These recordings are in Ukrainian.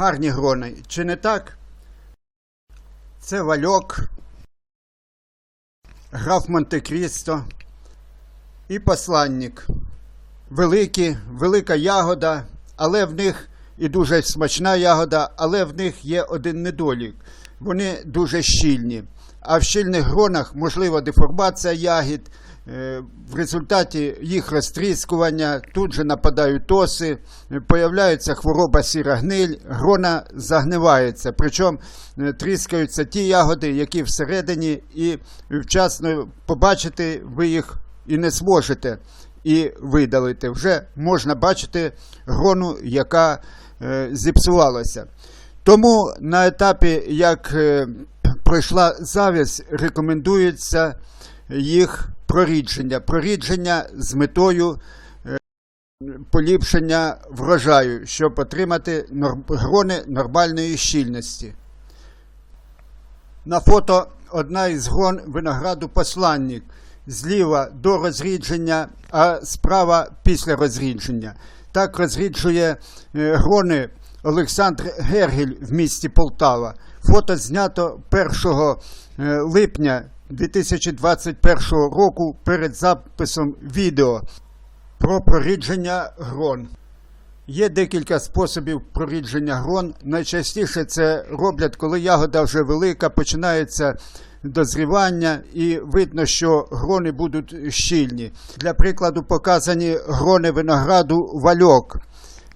гарні грони, чи не так? Це вальок, граф Монте-Крісто і посланник. Великі, велика ягода, але в них і дуже смачна ягода, але в них є один недолік. Вони дуже щільні. А в щільних гронах можлива деформація ягід. Е, В результаті їх розтріскування тут же нападають оси, е, появляється хвороба сіра гниль, грона загнивається. Причому е, тріскаються ті ягоди, які всередині, і вчасно побачити ви їх і не зможете і видалити. Вже можна бачити грону, яка зіпсувалася. Тому на етапі, як пройшла завість, рекомендується їх прорідження. Прорідження з метою е, поліпшення врожаю, щоб отримати грони нормальної щільності. На фото одна із грон винограду посланник. Зліва до розрідження, а справа після розрідження. Так розріджує е, грони Олександр Гергель в місті Полтава. Фото знято 1 е, липня 2021 року перед записом відео про прорідження грон. Є декілька способів прорідження грон. Найчастіше це роблять, коли ягода вже велика, починається дозрівання, і видно, що грони будуть щільні. Для прикладу, показані грони винограду вальок.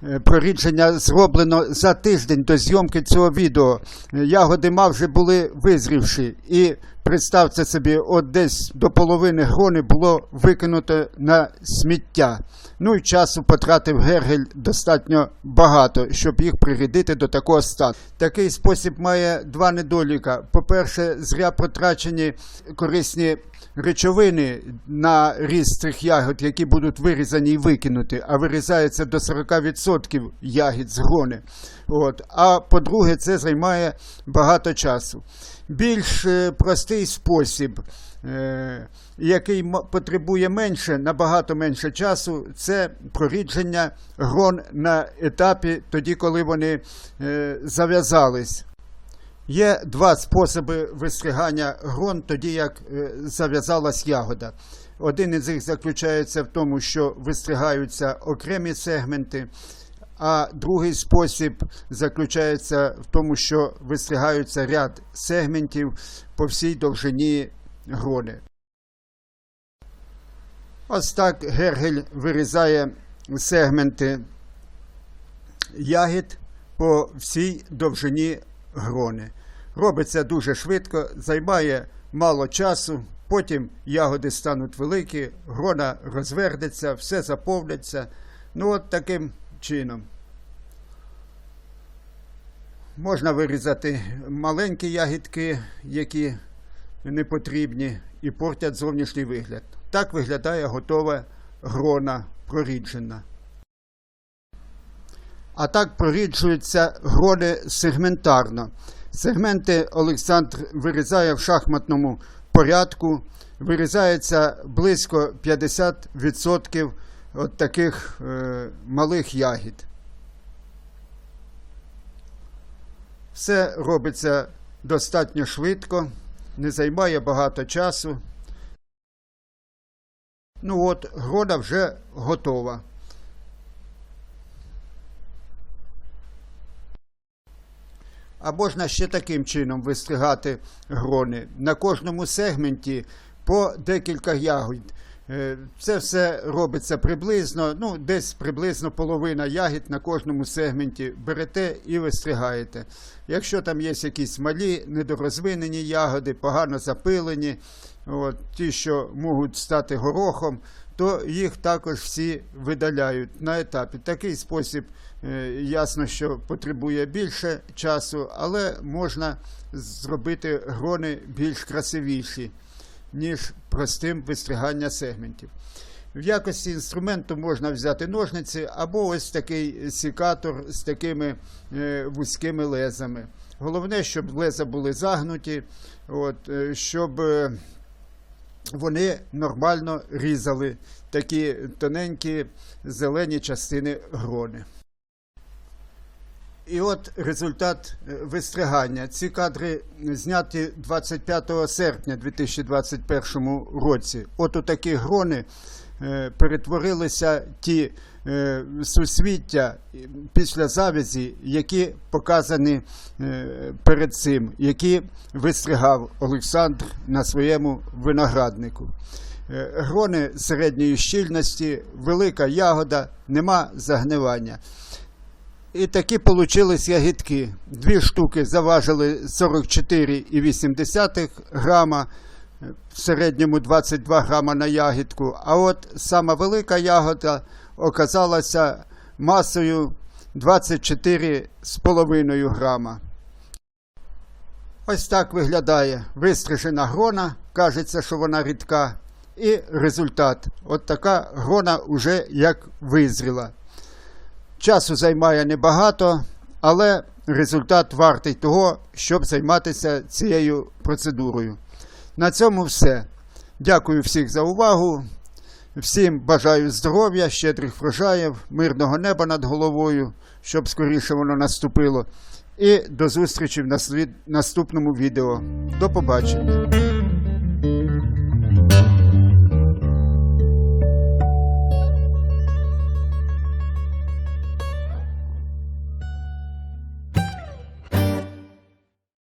Е, Прорідження зроблено за тиждень до зйомки цього відео. Ягоди майже були визрівші, і представте собі, от десь до половини грони було викинуто на сміття. Ну і часу потратив Гергель достатньо багато, щоб їх прирядити до такого стану. Такий спосіб має два недоліка. По-перше, зря потрачені корисні речовини на ріст цих ягод, які будуть вирізані і викинуті, а вирізається до 40% ягід з грони. От. А по-друге, це займає багато часу. Більш е, простий спосіб, е, який потребує менше, набагато менше часу, це прорідження грон на етапі, тоді, коли вони е, зав'язались. Є два способи вистригання грон, тоді як е, зав'язалась ягода. Один із них заключається в тому, що вистригаються окремі сегменти, а другий спосіб заключається в тому, що вистригаються ряд сегментів по всій довжині грони. Ось так Гергель вирізає сегменти ягід по всій довжині грони. Робиться дуже швидко, займає мало часу, потім ягоди стануть великі, грона розвернеться, все заповниться. Ну, от таким чином. Можна вирізати маленькі ягідки, які не потрібні, і портять зовнішній вигляд. Так виглядає готова грона проріджена. А так проріджуються грони сегментарно. Сегменти Олександр вирізає в шахматному порядку. Вирізається близько 50% от таких е, малих ягід. Все робиться достатньо швидко, не займає багато часу. Ну от, грона вже готова. А можна ще таким чином вистригати грони. На кожному сегменті по декілька ягід. Е, Це все робиться приблизно, ну, десь приблизно половина ягід на кожному сегменті берете і вистригаєте. Якщо там є якісь малі, недорозвинені ягоди, погано запилені, от, ті, що можуть стати горохом, то їх також всі видаляють на етапі. Такий спосіб, е, ясно, що потребує більше часу, але можна зробити грони більш красивіші, ніж простим вистригання сегментів. В якості інструменту можна взяти ножниці або ось такий сікатор з такими е, вузькими лезами. Головне, щоб леза були загнуті, от, е, щоб е, вони нормально різали такі тоненькі зелені частини грони. І от результат е, вистригання. Ці кадри зняті 25 серпня 2021 році. От у такі грони е, перетворилися ті е, сусвіття після завязі, які показані перед цим, які вистригав Олександр на своєму винограднику. Грони середньої щільності, велика ягода, нема загнивання. І такі получились ягідки. Дві штуки заважили 44,8 грама, в середньому 22 грама на ягідку. А от сама велика ягода оказалася масою 24,5 грама. Ось так виглядає вистрижена грона, кажеться, що вона рідка. І результат. От така грона вже як визріла. Часу займає небагато, але результат вартий того, щоб займатися цією процедурою. На цьому все. Дякую всіх за увагу. Всім бажаю здоров'я, щедрих врожаїв, мирного неба над головою, щоб скоріше воно наступило. І до зустрічі в наступному відео. До побачення.